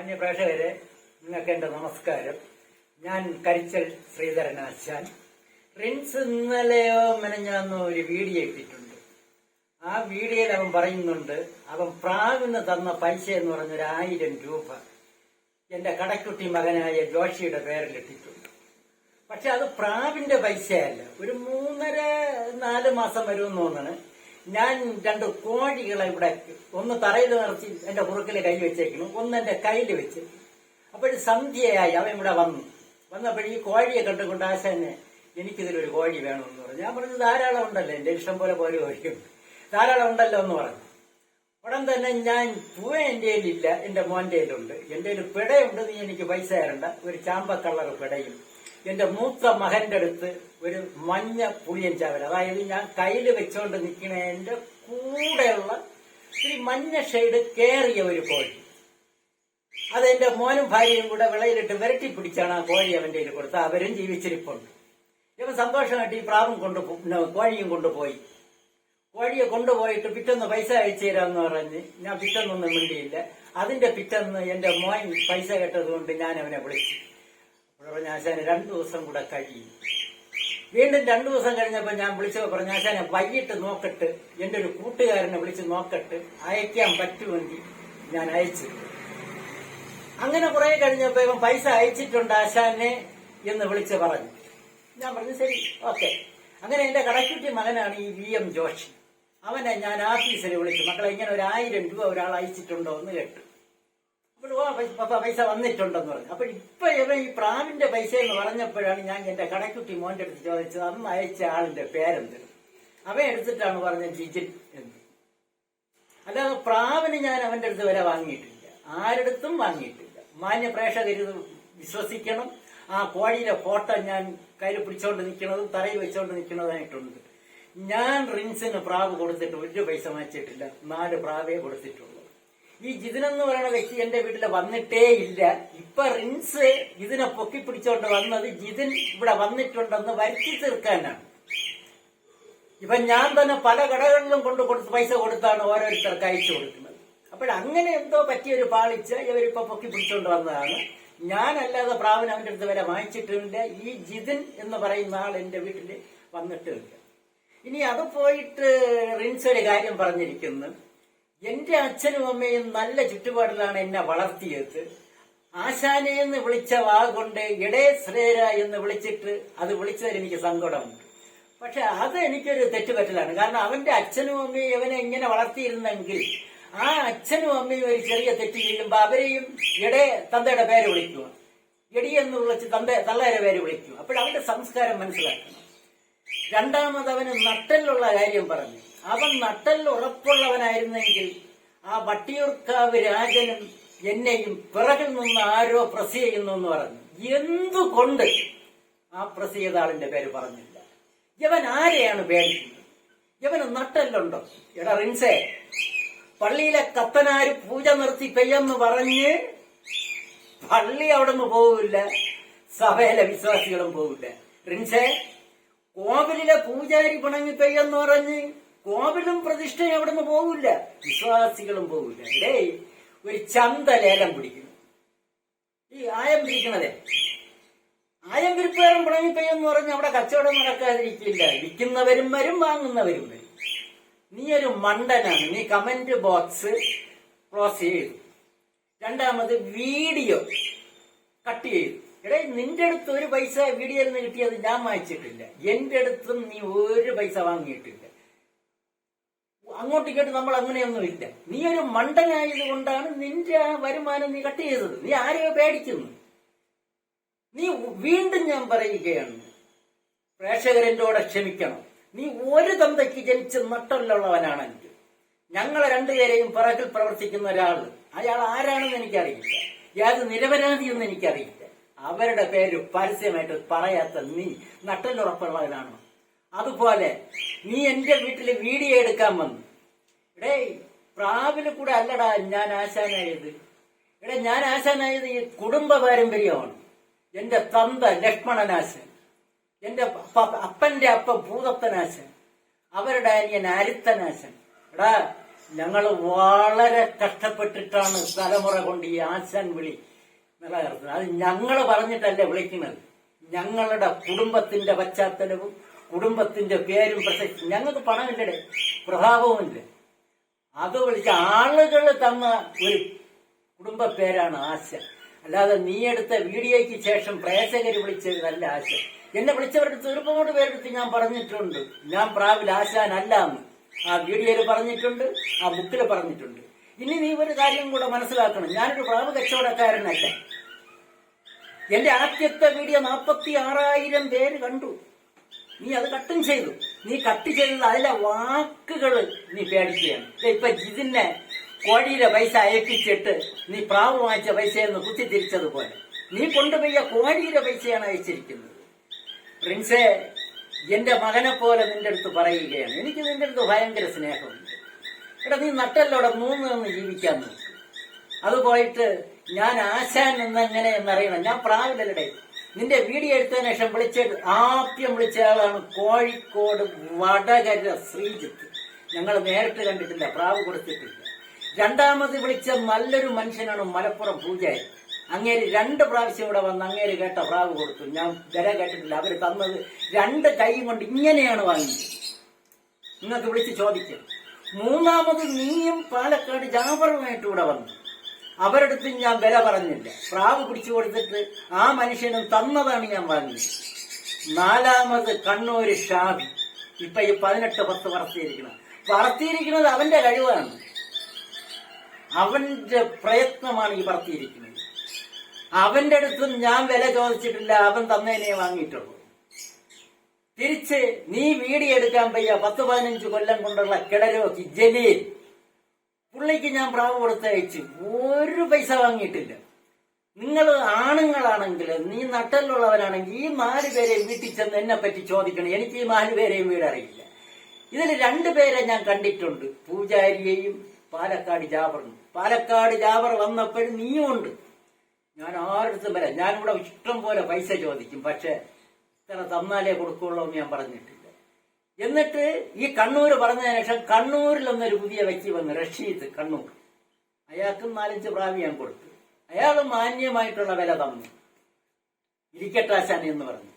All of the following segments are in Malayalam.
മാന്യ പ്രേക്ഷകരെ നിങ്ങൾക്ക് എന്റെ നമസ്കാരം. ഞാൻ കരിച്ചൽ ശ്രീധരനാശാൻ. റിൻസ് ഇന്നലെയോ മെനഞ്ഞാന്നോ ഒരു വീഡിയോ ഇട്ടിട്ടുണ്ട്. ആ വീഡിയോയിൽ അവൻ പറയുന്നുണ്ട് അവൻ പ്രാവിന് തന്ന പൈസ എന്ന് പറഞ്ഞ ഒരു ആയിരം രൂപ എന്റെ കടക്കുട്ടി മകനായ ജോഷിയുടെ പേരിൽ ഇട്ടിട്ടുണ്ട്. പക്ഷെ അത് പ്രാവിന്റെ പൈസയല്ല. ഒരു മൂന്നര നാല് മാസം വരുമെന്ന് തോന്നണ്. ഞാൻ രണ്ട് കോഴികളെ ഇവിടെ ഒന്ന് തറയിൽ നിർത്തി എന്റെ പുറക്കിൽ കൈ വെച്ചേക്കുന്നു ഒന്ന് എന്റെ കയ്യിൽ വെച്ച്. അപ്പോൾ സന്ധ്യയായി അവൻ ഇവിടെ വന്നു. വന്നപ്പോൾ ഈ കോഴിയെ കണ്ടുകൊണ്ട് ആശാനെ എനിക്കിതിലൊരു കോഴി വേണമെന്ന് പറഞ്ഞു. ഞാൻ പറഞ്ഞു ധാരാളം ഉണ്ടല്ലോ എന്റെ ഇഷ്ടം പോലെ പോലെ കോഴിയുണ്ട് ധാരാളം ഉണ്ടല്ലോ എന്ന് പറഞ്ഞു. ഉടൻ തന്നെ ഞാൻ പൂവ കയ്യിലില്ല എന്റെ മോന്റെ കയ്യിലുണ്ട്. എന്റെ ഒരു പിടയുണ്ട് നീ എനിക്ക് പൈസ തരണ്ട. ഒരു ചാമ്പ കളർ പിടയും. എന്റെ മൂത്ത മകന്റെ അടുത്ത് ഒരു മഞ്ഞ പുളിയൻ ചാവൽ. അതായത് ഞാൻ കയ്യിൽ വെച്ചോണ്ട് നിൽക്കുന്നതിന്റെ കൂടെയുള്ള ഒരു മഞ്ഞ ഷെയ്ഡ് കേറിയ ഒരു കോഴി. അത് എന്റെ മോനും ഭാര്യയും കൂടെ വിളയിലിട്ട് വിരട്ടി പിടിച്ചാണ് ആ കോഴി അവന്റെ കയ്യിൽ അവരും ജീവിച്ചിരിപ്പുണ്ട്. ഇവൻ സന്തോഷമായിട്ട് ഈ പ്രാവും കൊണ്ട് കോഴിയും കൊണ്ടുപോയി. കോഴിയെ കൊണ്ടുപോയിട്ട് പിറ്റൊന്ന് പൈസ അയച്ചു തരാമെന്ന് പറഞ്ഞ് ഞാൻ പിറ്റന്നൊന്നും മിണ്ടിയില്ല. അതിന്റെ പിറ്റന്ന് എന്റെ മോൻ പൈസ കേട്ടത് കൊണ്ട് ഞാൻ അവനെ വിളിച്ചു. അപ്പോൾ പറഞ്ഞു ആശാന് രണ്ടു ദിവസം കൂടെ കഴിയും. വീണ്ടും രണ്ടു ദിവസം കഴിഞ്ഞപ്പോൾ ഞാൻ വിളിച്ചപ്പോൾ പറഞ്ഞു ആശാനെ വൈകിട്ട് നോക്കട്ട്. എന്റെ ഒരു കൂട്ടുകാരനെ വിളിച്ച് നോക്കട്ട്. അയക്കാൻ പറ്റുമെങ്കിൽ ഞാൻ അയച്ചു. അങ്ങനെ കുറെ കഴിഞ്ഞപ്പോ ഇവൻ പൈസ അയച്ചിട്ടുണ്ട് ആശാനെ എന്ന് വിളിച്ച് പറഞ്ഞു. ഞാൻ പറഞ്ഞു ശരി ഓക്കെ. അങ്ങനെ എന്റെ കടക്കുറ്റി മകനാണ് ഈ വി എം ജോഷി. അവനെ ഞാൻ ആഫീസിൽ വിളിച്ചു. മക്കളെ ഇങ്ങനെ ഒരു ആയിരം രൂപ ഒരാൾ അയച്ചിട്ടുണ്ടോ? എന്ന് കേട്ടു. പപ്പ പൈസ വന്നിട്ടുണ്ടെന്ന് പറഞ്ഞു. അപ്പൊ ഇപ്പൊ ഇവൻ ഈ പ്രാവിന്റെ പൈസ എന്ന് പറഞ്ഞപ്പോഴാണ് ഞാൻ എന്റെ കടക്കുട്ടി മോന്റെ അടുത്ത് ചോദിച്ചത്. അന്ന് അയച്ച ആളിന്റെ പേരെന്ത്? അവൻ എടുത്തിട്ടാണ് പറഞ്ഞത് ജിജിൻ എന്ന്. അല്ലാതെ പ്രാവിന് ഞാൻ അവന്റെ അടുത്ത് വരെ വാങ്ങിയിട്ടില്ല. ആരടുത്തും വാങ്ങിയിട്ടില്ല. മാന്യ പ്രേക്ഷകർ വിശ്വസിക്കണം. ആ കോഴിയിലെ ഫോട്ടോ ഞാൻ കയ്യിൽ പിടിച്ചോണ്ട് നിൽക്കുന്നതും തറയിൽ വെച്ചോണ്ട് നിൽക്കുന്നതായിട്ടുണ്ട് ഞാൻ റിൻസിന് പ്രാവ് കൊടുത്തിട്ട് ഒരു പൈസ മാച്ചിട്ടില്ല നാല് പ്രാവേ കൊടുത്തിട്ടുള്ളൂ. ഈ ജിതിൻ എന്ന് പറയുന്ന വ്യക്തി എന്റെ വീട്ടിൽ വന്നിട്ടേ ഇല്ല. ഇപ്പൊ റിൻസ് ഇതിനെ പൊക്കി പിടിച്ചോണ്ട് വന്നത് ജിതിൻ ഇവിടെ വന്നിട്ടുണ്ടെന്ന് വരുത്തി തീർക്കാനാണ്. ഇപ്പൊ ഞാൻ തന്നെ പല കടകളിലും കൊണ്ട് കൊടുത്ത് പൈസ കൊടുത്താണ് ഓരോരുത്തർക്ക് അയച്ചു കൊടുക്കുന്നത്. അപ്പോഴങ്ങനെ എന്തോ പറ്റിയൊരു പാളിച്ച ഇവരിപ്പോ പൊക്കി പിടിച്ചോണ്ട് വന്നതാണ്. ഞാനല്ലാതെ പ്രാവൻ അവന്റെ അടുത്ത് വരെ വാങ്ങിച്ചിട്ടുണ്ട് ഈ ജിതിൻ എന്ന് പറയുന്ന ആൾ എന്റെ വീട്ടിൽ വന്നിട്ടില്ല. ഇനി അത് പോയിട്ട് റിൻസ് ഒരു കാര്യം പറഞ്ഞിരിക്കുന്നു. എന്റെ അച്ഛനും അമ്മയും നല്ല ചുറ്റുപാടിലാണ് എന്നെ വളർത്തിയത്. ആശാനെ എന്ന് വിളിച്ച വാ കൊണ്ട് ഇടേ ശ്രേര എന്ന് വിളിച്ചിട്ട് അത് വിളിച്ചതിൽ എനിക്ക് സങ്കടമുണ്ട്. പക്ഷെ അത് എനിക്കൊരു തെറ്റുപറ്റലാണ്. കാരണം അവന്റെ അച്ഛനും അമ്മയും അവനെ ഇങ്ങനെ വളർത്തിയിരുന്നെങ്കിൽ ആ അച്ഛനും അമ്മയും ഒരു ചെറിയ തെറ്റ് ചെയ്യുമ്പോ അവരെയും ഇടേ തന്തയുടെ പേര് വിളിക്കുക. എടി എന്ന് വിളിച്ച് തന്ത തള്ളയുടെ പേര് വിളിക്കും അപ്പോഴവന്റെ സംസ്കാരം മനസ്സിലാക്കണം. രണ്ടാമത് അവന് നട്ടലിലുള്ള കാര്യം പറഞ്ഞു. അവൻ നട്ടൽ ഉറപ്പുള്ളവനായിരുന്നെങ്കിൽ ആ വട്ടിയൂർക്കാവ് രാജനും എന്നെയും പിറകിൽ നിന്ന് ആരോ പ്രസ് ചെയ്യുന്നു എന്ന് പറഞ്ഞു. എന്തുകൊണ്ട് ആ പ്രസ് ചെയ്ത ആളിന്റെ പേര് പറഞ്ഞില്ല? ഇവൻ ആരെയാണ് പേടിക്കുന്നത്? ഇവന് നട്ടല്ലുണ്ടോ? എടാ റിൻസേ പള്ളിയിലെ കത്തനാര് പൂജ നിർത്തി പെയ്യെന്ന് പറഞ്ഞ് പള്ളി അവിടെ നിന്ന് പോവില്ല സഭയിലെ വിശ്വാസികളും പോവില്ല. റിൻസേ കോവിലിലെ പൂജാരി പിണങ്ങി പെയ്യെന്ന് പറഞ്ഞ് കോവിലും പ്രതിഷ്ഠയും അവിടെ നിന്ന് പോവില്ല. വിശ്വാസികളും പോവില്ല. ഇടേ ഒരു ചന്ത ലേലം പിടിക്കുന്നു. ഈ ആയം പിരിക്കണതേ ആയം വിരിപ്പേറും പിണങ്ങി പെയ്യെന്ന് പറഞ്ഞ് അവിടെ കച്ചവടം നടക്കാതിരിക്കില്ല. വിൽക്കുന്നവരും വരും വാങ്ങുന്നവരും വരും. നീ ഒരു മണ്ടനാണ്. നീ കമന്റ് ബോക്സ് ക്ലോസ് ചെയ്തു. രണ്ടാമത് വീഡിയോ കട്ട് ചെയ്തു. എടേ നിന്റെ അടുത്ത് ഒരു പൈസ വീഡിയോയിൽ നിന്ന് കിട്ടിയത് ഞാൻ വാങ്ങിച്ചിട്ടില്ല. എന്റെ അടുത്തും നീ ഒരു പൈസ വാങ്ങിയിട്ടില്ല. അങ്ങോട്ട് ഇങ്ങോട്ട് നമ്മൾ അങ്ങനെയൊന്നും ഇല്ല. നീ ഒരു മണ്ടനായത് കൊണ്ടാണ് നിന്റെ ആ വരുമാനം നീ കട്ട് ചെയ്തത്. നീ ആരെയോ പേടിക്കുന്നു. നീ വീണ്ടും ഞാൻ പറയുകയാണ് പ്രേക്ഷകരെന്തോടെ ക്ഷമിക്കണം. നീ ഒരു തന്തയ്ക്ക് ജനിച്ച് നട്ടല്ലുള്ളവനാണെങ്കിൽ ഞങ്ങളെ രണ്ടുപേരെയും പിറകിൽ പ്രവർത്തിക്കുന്ന ഒരാൾ അയാൾ ആരാണെന്ന് എനിക്കറിയില്ല. യാത് നിരപരാധിയെന്ന് എനിക്കറിയില്ല. അവരുടെ പേര് പരസ്യമായിട്ട് പറയാത്ത നീ നട്ടലുറപ്പുള്ളവനാണ് അതുപോലെ നീ എന്റെ വീട്ടിൽ വീഡിയോ എടുക്കാൻ വന്നു. എടേ പ്രാവിന് കൂടെ അല്ലടാ ഞാൻ ആശാനായത്. എടാ ഞാൻ ആശാനായത് ഈ കുടുംബ പാരമ്പര്യമാണ്. എന്റെ തന്ത ലക്ഷ്മണനാശൻ. എന്റെ അപ്പ- അപ്പന്റെ അപ്പ ഭൂതപ്പനാശൻ അവരുടെ അനിയൻ അരുത്തനാശൻ. എടാ ഞങ്ങൾ വളരെ കഷ്ടപ്പെട്ടിട്ടാണ് തലമുറ കൊണ്ട് ഈ ആശാൻ വിളി നിലനിർത്തുന്നത് അത് ഞങ്ങൾ പറഞ്ഞിട്ടല്ല വിളിക്കുന്നത്. ഞങ്ങളുടെ കുടുംബത്തിന്റെ പശ്ചാത്തലവും കുടുംബത്തിന്റെ പേരും പ്രസക്തി. ഞങ്ങൾക്ക് പണമില്ലടേ പ്രഭാവവുമില്ല. അത് വിളിച്ച ആളുകൾ തന്ന ഒരു കുടുംബ പേരാണ് ആശ. അല്ലാതെ നീ എടുത്ത വീഡിയോയ്ക്ക് ശേഷം പ്രേക്ഷകർ വിളിച്ചതല്ല ആശ. എന്നെ വിളിച്ചവരുടെ ഒരുപാട് പേരെടുത്ത് ഞാൻ പറഞ്ഞിട്ടുണ്ട്. ഞാൻ പ്രാവിൽ ആശാനല്ല എന്ന്. ആ വീഡിയോയിൽ പറഞ്ഞിട്ടുണ്ട് ആ ബുക്കിൽ പറഞ്ഞിട്ടുണ്ട്. ഇനി നീ ഒരു കാര്യം കൂടെ മനസ്സിലാക്കണം. ഞാനൊരു പ്രാവ് കച്ചവടക്കാരനല്ല. എന്റെ ആദ്യത്തെ വീഡിയോ നാൽപ്പത്തി ആറായിരം പേര് കണ്ടു. നീ അത് കട്ടും ചെയ്തു. നീ കട്ട് ചെയ്തത് അതിലെ വാക്കുകൾ നീ പേടിക്കുകയാണ്. ഇപ്പൊ ജിതിനെ കോഴിയിലെ പൈസ അയപ്പിച്ചിട്ട് നീ പ്രാവ് വാങ്ങിച്ച പൈസയെന്ന് കുത്തിത്തിരിച്ചതുപോലെ നീ കൊണ്ടുപോയ കോഴിയുടെ പൈസയാണ് അയച്ചിരിക്കുന്നത്. പ്രിൻസേ എന്റെ മകനെ പോലെ നിന്റെ അടുത്ത് പറയുകയാണ്. എനിക്ക് നിന്റെ അടുത്ത് ഭയങ്കര സ്നേഹമുണ്ട്. എടാ നീ നട്ടല്ലോടെ മൂന്ന് നിന്ന് ജീവിക്കാൻ നോക്കും. അത് പോയിട്ട് ഞാൻ ആശാൻ എന്നെങ്ങനെ എന്നറിയണം ഞാൻ പ്രാവില്ലല്ലേ നിന്റെ വീഡിയോ എടുത്തതിന് ശേഷം വിളിച്ചിട്ട് ആദ്യം വിളിച്ച ആളാണ് കോഴിക്കോട് വടകര ശ്രീജിത്ത്. ഞങ്ങൾ നേരിട്ട് കണ്ടിട്ടില്ല പ്രാവ് കൊടുത്തിട്ടില്ല. രണ്ടാമത് വിളിച്ച നല്ലൊരു മനുഷ്യനാണ് മലപ്പുറം പൂജാരി. അങ്ങേര് രണ്ട് പ്രാവശ്യം ഇവിടെ വന്ന് അങ്ങേര് കേട്ട പ്രാവ് കൊടുത്തു. ഞാൻ വില കേട്ടിട്ടില്ല. അവർ തന്നത് രണ്ട് കൈ കൊണ്ട് ഇങ്ങനെയാണ് വാങ്ങിയത്. നിങ്ങൾക്ക് വിളിച്ച് ചോദിക്കും. മൂന്നാമത് നീയും പാലക്കാട് ജാബറുമായിട്ട് ഇവിടെ വന്നു. അവരടുത്ത് ഞാൻ വില പറഞ്ഞില്ല. പ്രാവ് പിടിച്ചു കൊടുത്തിട്ട് ആ മനുഷ്യനും തന്നതാണ് ഞാൻ വാങ്ങിയത്. നാലാമത് കണ്ണൂര് ഷാബി ഇപ്പൊ ഈ പതിനെട്ട് പത്ത് വളർത്തിയിരിക്കണം വളർത്തിയിരിക്കുന്നത് അവന്റെ കഴിവാണ്. അവന്റെ പ്രയത്നമാണ് ഈ വളർത്തിയിരിക്കുന്നത്. അവന്റെ അടുത്തും ഞാൻ വില ചോദിച്ചിട്ടില്ല. അവൻ തന്നേനെ വാങ്ങിയിട്ടുള്ളൂ. തിരിച്ച് നീ വീടിയെടുക്കാൻ പയ്യ പത്ത് പതിനഞ്ച് കൊല്ലം കൊണ്ടുള്ള കിടരോക്കി ജലീൽ. പുള്ളിക്ക് ഞാൻ പ്രാവ് കൊടുത്തയച്ച് ഒരു പൈസ വാങ്ങിയിട്ടില്ല. നിങ്ങൾ ആണുങ്ങളാണെങ്കിൽ നീ നട്ടലുള്ളവരാണെങ്കിൽ ഈ നാല് പേരെയും വീട്ടിൽ ചെന്ന് എന്നെ പറ്റി ചോദിക്കണം. എനിക്ക് ഈ നാല് പേരെയും വീടറിയില്ല ഇതിൽ രണ്ടു പേരെ ഞാൻ കണ്ടിട്ടുണ്ട്. പൂജാരിയെയും പാലക്കാട് ജാബറും പാലക്കാട് ജാബർ വന്നപ്പോഴും നീയും ഉണ്ട്. ഞാൻ ആരുടെ വരാം. ഞാനിവിടെ ഇഷ്ടം പോലെ പൈസ ചോദിക്കും. പക്ഷെ ഇത്ര തന്നാലേ കൊടുക്കുള്ളൂ എന്ന് ഞാൻ പറഞ്ഞിട്ടില്ല. എന്നിട്ട് ഈ കണ്ണൂർ പറഞ്ഞതിന് ശേഷം കണ്ണൂരിൽ ഒന്നൊരു പുതിയ വ്യക്തി വന്നു റഷീദ് കണ്ണൂർ. അയാൾക്കും നാലഞ്ച് പ്രാവി ഞാൻ കൊടുത്തു. അയാൾ മാന്യമായിട്ടുള്ള വില തന്നു. ഇരിക്കട്ടാശാൻ എന്ന് പറഞ്ഞു.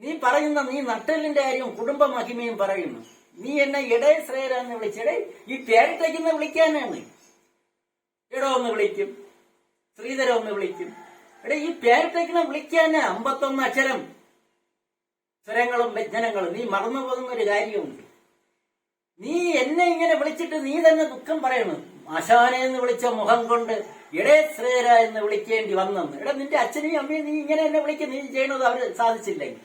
നീ പറയുന്ന നീ നട്ടലിന്റെ കാര്യവും കുടുംബ മഹിമയും പറയുന്നു. നീ എന്നെ ഇടയ ശ്രേയരാന്ന് വിളിച്ചിടേ ഈ പേരിട്ടേക്കുന്ന വിളിക്കാനാണ്. ഇടോ ഒന്ന് വിളിക്കും ശ്രീധരം ഒന്ന് വിളിക്കും. എടേ ഈ പേരിട്ടേക്കുന്ന വിളിക്കാനാ അമ്പത്തൊന്ന് അക്ഷരം. സ്വരങ്ങളും വ്യഞ്ജനങ്ങളും. നീ മറന്നു പോകുന്ന ഒരു കാര്യമുണ്ട്. നീ എന്നെ ഇങ്ങനെ വിളിച്ചിട്ട് നീ തന്നെ ദുഃഖം പറയണു. ആശാനെ എന്ന് വിളിച്ച മുഖം കൊണ്ട് എടേ ശ്രേയര എന്ന് വിളിക്കേണ്ടി വന്നെന്ന്. എടാ നിന്റെ അച്ഛനെയും അമ്മയും നീ ഇങ്ങനെ എന്നെ വിളിക്കും. നീ ചെയ്യണത് അവർ സാധിച്ചില്ലെങ്കിൽ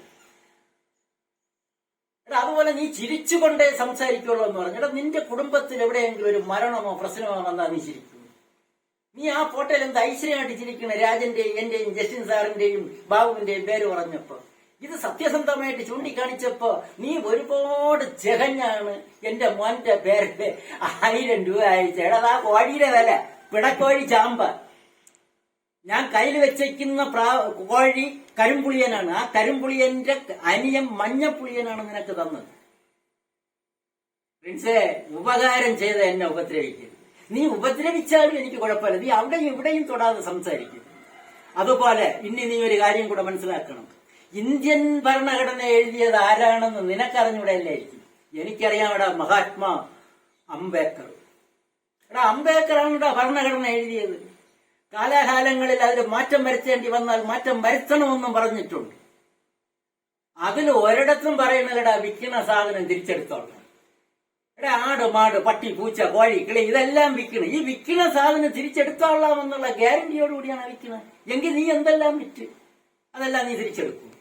എടാ അതുപോലെ നീ ചിരിച്ചുകൊണ്ടേ സംസാരിക്കുള്ളൂ എന്ന് പറഞ്ഞു. എടാ നിന്റെ കുടുംബത്തിൽ എവിടെയെങ്കിലും ഒരു മരണമോ പ്രശ്നമോ വന്നാൽ നീ ചിരിക്കും. നീ ആ ഫോട്ടോയിൽ എന്ത് ഐശ്വര്യമായിട്ട് ചിരിക്കണേ? രാജന്റെയും എന്റെയും ജസ്റ്റിൻ സാറിന്റെയും ബാബുവിന്റെയും പേര് പറഞ്ഞപ്പോ. ഇത് സത്യസന്ധമായിട്ട് ചൂണ്ടിക്കാണിച്ചപ്പോ നീ ഒരുപാട് ജഗഞ്ഞാണ് എന്റെ മോന്റെ പേരിൽ ആയിരം രൂപ അയച്ച എടാ കോഴിയുടെ വില. പിടക്കോഴി ചാമ്പ. ഞാൻ കയ്യിൽ വെച്ചേക്കുന്ന കോഴി കരിമ്പുളിയനാണ്. ആ കരിമ്പുളിയന്റെ അനിയം മഞ്ഞപ്പുളിയനാണ് നിനക്ക് തന്നത്. പ്രിൻസേ ഉപകാരം ചെയ്ത് എന്നെ ഉപദ്രവിക്കരുത്. നീ ഉപദ്രവിച്ചാലും എനിക്ക് കുഴപ്പമില്ല. നീ അവിടെയും ഇവിടെയും തൊടാതെ സംസാരിക്കും അതുപോലെ ഇനി നീ ഒരു കാര്യം കൂടെ മനസ്സിലാക്കണം. ഇന്ത്യൻ ഭരണഘടന എഴുതിയത് ആരാണെന്ന് നിനക്കറിഞ്ഞൂടെയല്ലായിരിക്കും എനിക്കറിയാം ഇവിടെ മഹാത്മാ അംബേദ്കർ. എടാ അംബേദ്കറാണ് ഇവിടെ ഭരണഘടന എഴുതിയത്. കാലാകാലങ്ങളിൽ അതിൽ മാറ്റം വരുത്തേണ്ടി വന്നാൽ മാറ്റം വരുത്തണമെന്നും പറഞ്ഞിട്ടുണ്ട്. അതിൽ ഒരിടത്തും പറയുന്നതടാ വിൽക്കുന്ന സാധനം തിരിച്ചെടുത്തോളാം എടാ ആട് മാട് പട്ടി പൂച്ച കോഴി കിളി ഇതെല്ലാം വിൽക്കണം. ഈ വിൽക്കുന്ന സാധനം തിരിച്ചെടുത്തോളാം എന്നുള്ള ഗ്യാരണ്ടിയോടുകൂടിയാണ് വിൽക്കുന്നത്. എങ്കിൽ നീ എന്തെല്ലാം വിറ്റ്? അതെല്ലാം നീ തിരിച്ചെടുക്കും.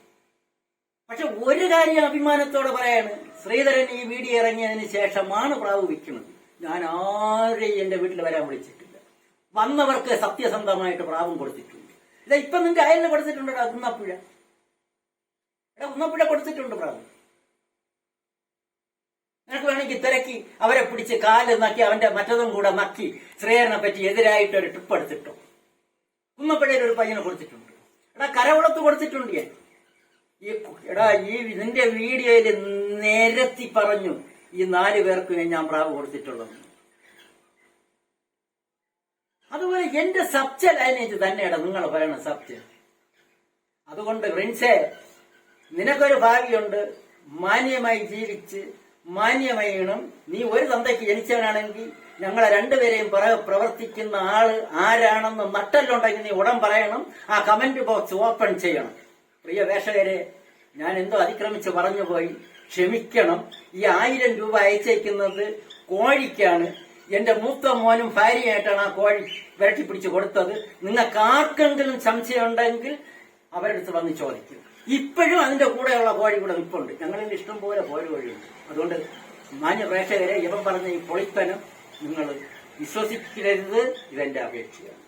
പക്ഷെ ഒരു കാര്യം അഭിമാനത്തോടെ പറയാണ്. ശ്രീധരൻ ഈ വീഡിയോ ഇറങ്ങിയതിന് ശേഷമാണ് പ്രാവ് വിൽക്കുന്നത്. ഞാൻ ആരെയും എന്റെ വീട്ടിൽ വരാൻ വിളിച്ചിട്ടില്ല. വന്നവർക്ക് സത്യസന്ധമായിട്ട് പ്രാവും കൊടുത്തിട്ടുണ്ട്. ഇതാ ഇപ്പൊ നിന്റെ അയലിന് കൊടുത്തിട്ടുണ്ടോ കുന്നപ്പുഴ? എടാ കുന്നപ്പുഴ കൊടുത്തിട്ടുണ്ട് പ്രാവ്. നിനക്ക് വേണമെങ്കിൽ തിരക്കി അവരെ പിടിച്ച് കാൽ നക്കി അവന്റെ മറ്റതും കൂടെ നക്കി ശ്രീധരനെ പറ്റി എതിരായിട്ട് ഒരു ട്രിപ്പ് എടുത്തിട്ടോ. കുന്നപ്പുഴയിൽ ഒരു പയ്യനെ കൊടുത്തിട്ടുണ്ട്. എടാ കരവളത്ത് കൊടുത്തിട്ടുണ്ട് ഞാൻ. ഈ എടാ ഈ നിന്റെ വീഡിയോയിൽ നിരത്തി പറഞ്ഞു ഈ നാല് പേർക്ക് ഞാൻ പ്രാവ് കൊടുത്തിട്ടുള്ളത്. അതുപോലെ എന്റെ സബ്ജ ലൈനേജ് തന്നെയാണ് നിങ്ങൾ പറയണ സബ്ജ അതുകൊണ്ട് റിൻസേ നിനക്കൊരു ഭാവിയുണ്ട് മാന്യമായി ജീവിച്ച് മാന്യമായി ഇണം. നീ ഒരു തന്തയ്ക്ക് ജനിച്ചവനാണെങ്കിൽ ഞങ്ങളെ രണ്ടുപേരെയും പ്രവർത്തിക്കുന്ന ആൾ ആരാണെന്ന് നട്ടല്ലുണ്ടെങ്കിൽ നീ ഉടൻ പറയണം. ആ കമന്റ് ബോക്സ് ഓപ്പൺ ചെയ്യണം. പ്രിയ വേഷകരെ ഞാൻ എന്തോ അതിക്രമിച്ച് പറഞ്ഞു പോയി. ക്ഷമിക്കണം. ഈ ആയിരം രൂപ അയച്ചേക്കുന്നത് കോഴിക്കാണ്. എന്റെ മൂത്ത മോനും ഭാര്യയായിട്ടാണ് ആ കോഴി വിരട്ടി പിടിച്ച് കൊടുത്തത്. നിങ്ങൾക്ക് ആർക്കെങ്കിലും സംശയമുണ്ടെങ്കിൽ ഉണ്ടെങ്കിൽ അവരുടെ അടുത്ത് വന്ന് ചോദിക്കും. ഇപ്പോഴും അതിന്റെ കൂടെയുള്ള കോഴി കൂടെ നിൽപ്പുണ്ട്. ഞങ്ങളുടെ ഇഷ്ടം പോലെ കോഴി കോഴിയുണ്ട്. അതുകൊണ്ട് മാന്യ പ്രേക്ഷകരെ ഇവൻ പറഞ്ഞ ഈ പൊളിപ്പനം നിങ്ങൾ വിശ്വസിക്കരുത്. ഇതെന്റെ അപേക്ഷയാണ്.